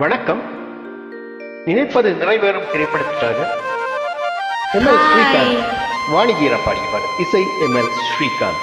வணக்கம். நினைப்பது நிறைவேறும் திரைப்படத்திற்காக எம்எல் ஸ்ரீகாந்த் வாணிகீரா பாடியவர் இசை எம்எல் ஸ்ரீகாந்த்.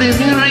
de mi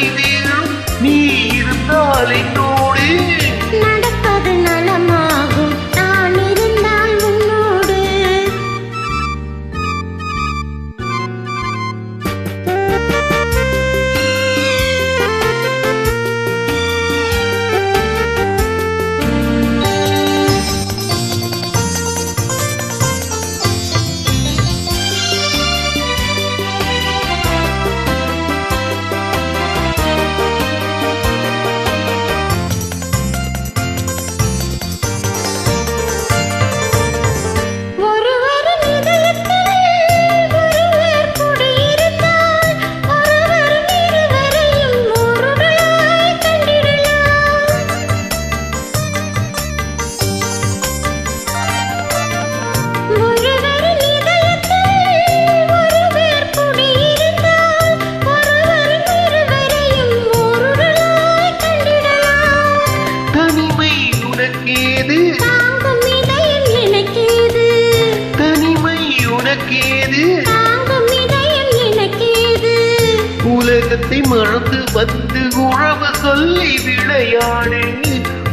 எனக்கேது? உலகத்தை மறந்து வந்து உறவு சொல்லி விளையாடு.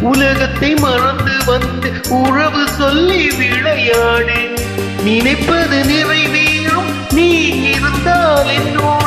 உலகத்தை மறந்து வந்து உறவு சொல்லி விளையாடு. நினைப்பது நிறைவேறும். நீ இருந்தால் என்னோடு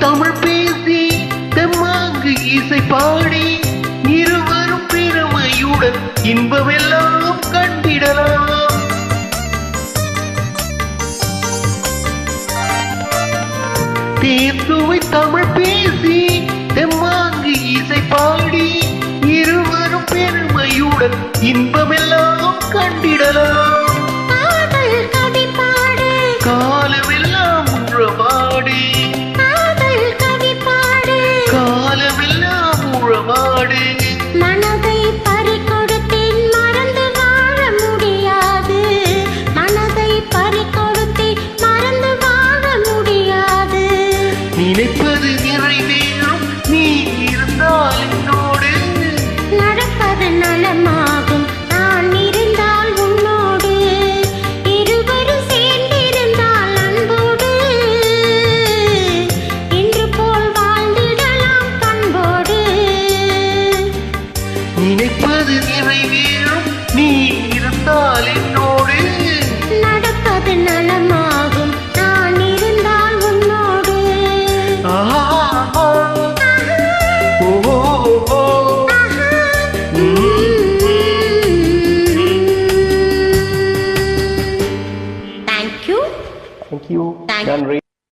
தமிழ் பேசி தெம்மாங்கு இசை பாடி இருவரும் பெருமையுடன் இன்பமெல்லாம் கண்டிடலாம். தேர்த்துவை தமிழ் பேசி தெம்மாங்கு இசை பாடி இருவரும் பெருமையுடன் இன்பமெல்லாம் கண்டிடலாம். done